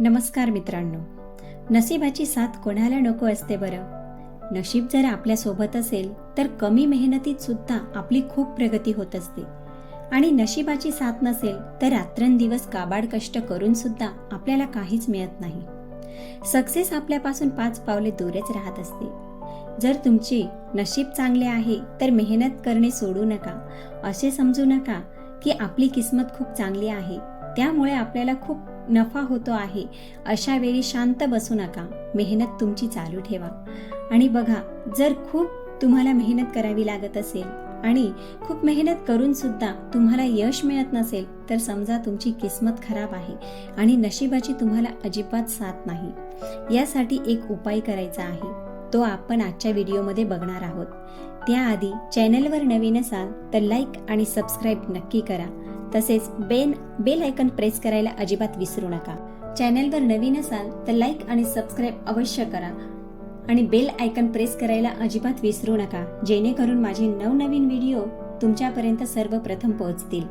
नमस्कार मित्रांनो. नशिबाची साथ कोणाला नको असते बरं? नशीब जर आपल्यासोबत असेल तर कमी मेहनतीत सुद्धा आपली खूप प्रगती होत असते. आणि नशिबाची साथ नसेल तर रात्रंदिवस काबाड कष्ट करून सुद्धा आपल्याला काहीच मिळत नाही. सक्सेस आपल्यापासून पाच पावले दूरच राहत असते. जर तुमचे नशीब चांगले आहे तर मेहनत करणे सोडू नका. असे समजू नका की आपली किस्मत खूप चांगली आहे. त्यामुळे आपल्याला खूप नफा होतो आहे. अशा वेळी शांत बसू नका. मेहनत तुमची चालू ठेवा. आणि बघा जर खूप तुम्हाला मेहनत करावी लागत असेल आणि खूप मेहनत करून सुद्धा तुम्हाला यश मिळत नसेल तर समजा तुमची किस्मत खराब आहे आणि नशिबाची तुम्हाला अजिबात साथ नाही. यासाठी एक उपाय करायचा आहे. तो आपण आजच्या व्हिडिओमध्ये बघणार आहोत. त्याआधी चॅनलवर नवीन असाल तर लाईक आणि सबस्क्राईब नक्की करा. तसेच बेन बेल आयकन प्रेस करायला अजिबात विसरू नका. चॅनलवर नवीन असाल तर लाईक आणि सबस्क्राईब अवश्य करा. आणि बेल आयकन प्रेस करायला अजिबात विसरू नका जेणेकरून माझे नवनवीन व्हिडिओ तुमच्यापर्यंत सर्वप्रथम पोहोचतील.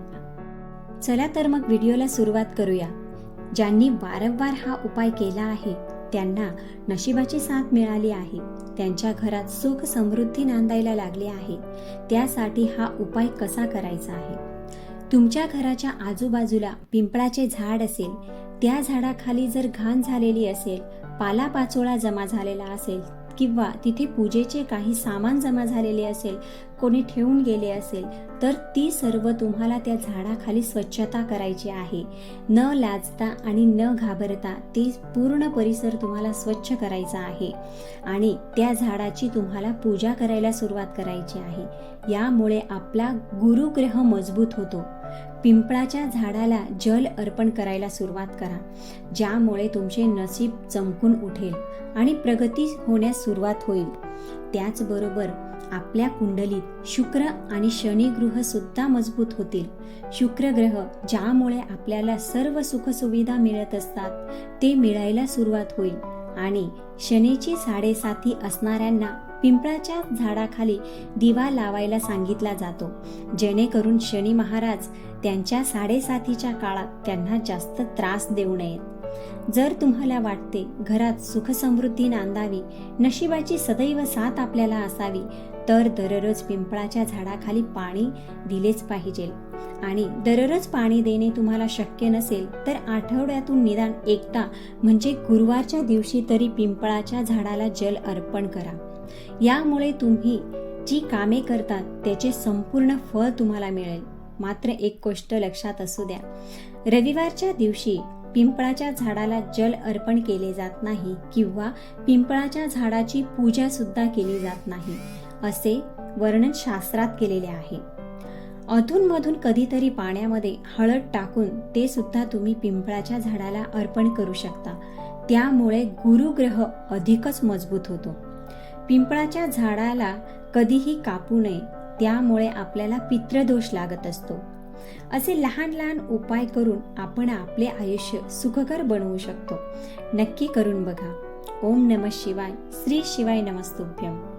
चला तर मग व्हिडिओला सुरुवात करूया. ज्यांनी वारंवार हा उपाय केला आहे त्यांना नशिबाची साथ मिळाली आहे. त्यांच्या घरात सुख समृद्धी नांदायला लागली आहे. त्यासाठी हा उपाय कसा करायचा आहे? तुमच्या घराच्या आजूबाजूला पिंपळाचे झाड असेल त्या झाडाखाली जर घाण झालेली असेल पालापाचोळा जमा झालेला असेल किंवा तिथे पूजेचे काही सामान जमा झालेले असेल कोणी ठेवून गेले असेल तर ती सर्व तुम्हाला त्या झाडाखाली स्वच्छता करायची आहे. न लाजता आणि न घाबरता ते पूर्ण परिसर तुम्हाला स्वच्छ करायचा आहे आणि त्या झाडाची तुम्हाला पूजा करायला सुरुवात करायची आहे. यामुळे आपला गुरुग्रह मजबूत होतो. पिंपळाच्या झाडाला जल अर्पण करायला सुरुवात करा ज्यामुळे तुमचे नसीब चमकून उठेल आणि प्रगती होण्यास सुरुवात होईल. त्याचबरोबर आपल्या कुंडलीत शुक्र आणि शनी ग्रह सुद्धा मजबूत होतील. शुक्र ग्रह ज्यामुळे आपल्याला सर्व सुखसुविधा मिळत असतात ते मिळायला सुरुवात होईल. आणि शनीची साडेसाती असणाऱ्यांना पिंपळाच्या झाडाखाली दिवा लावायला सांगितला जातो. जेणेकरून शनी महाराज त्यांच्या साडेसातीच्या काळात त्यांना जास्त त्रास देऊ नयेत. जर तुम्हाला वाटते घरात सुखसमृद्धी नांदावी नशिबाची सदैव साथ आपल्याला असावी तर दररोज पिंपळाच्या झाडाखाली पाणी दिलेच पाहिजे. आणि दररोज पाणी देणे तुम्हाला शक्य नसेल तर आठवड्यातून निदान एकदा म्हणजे गुरुवारच्या दिवशी तरी पिंपळाच्या झाडाला जल अर्पण करा. यामुळे तुम्ही जी कामे करतात त्याचे संपूर्ण फळ तुम्हाला मिळेल. मात्र एक गोष्ट लक्षात असू द्या. रविवारच्या दिवशी पिंपळाच्या झाडाला जल अर्पण केले जात नाही किंवा पिंपळाच्या झाडाची पूजा सुद्धा केली जात नाही असे वर्णन शास्त्रात केलेले आहे. अधूनमधून कधीतरी पाण्यामध्ये हळद टाकून ते सुद्धा तुम्ही पिंपळाच्या झाडाला अर्पण करू शकता. त्यामुळे गुरुग्रह अधिकच मजबूत होतो. पिंपळाच्या झाडाला कधीही कापू नये त्यामुळे आपल्याला पित्रदोष लागत असतो. असे लहान लहान उपाय करून आपण आपले आयुष्य सुखकर बनवू शकतो. नक्की करून बघा. ओम नम शिवाय. श्री शिवाय नमस्तुभ्यम.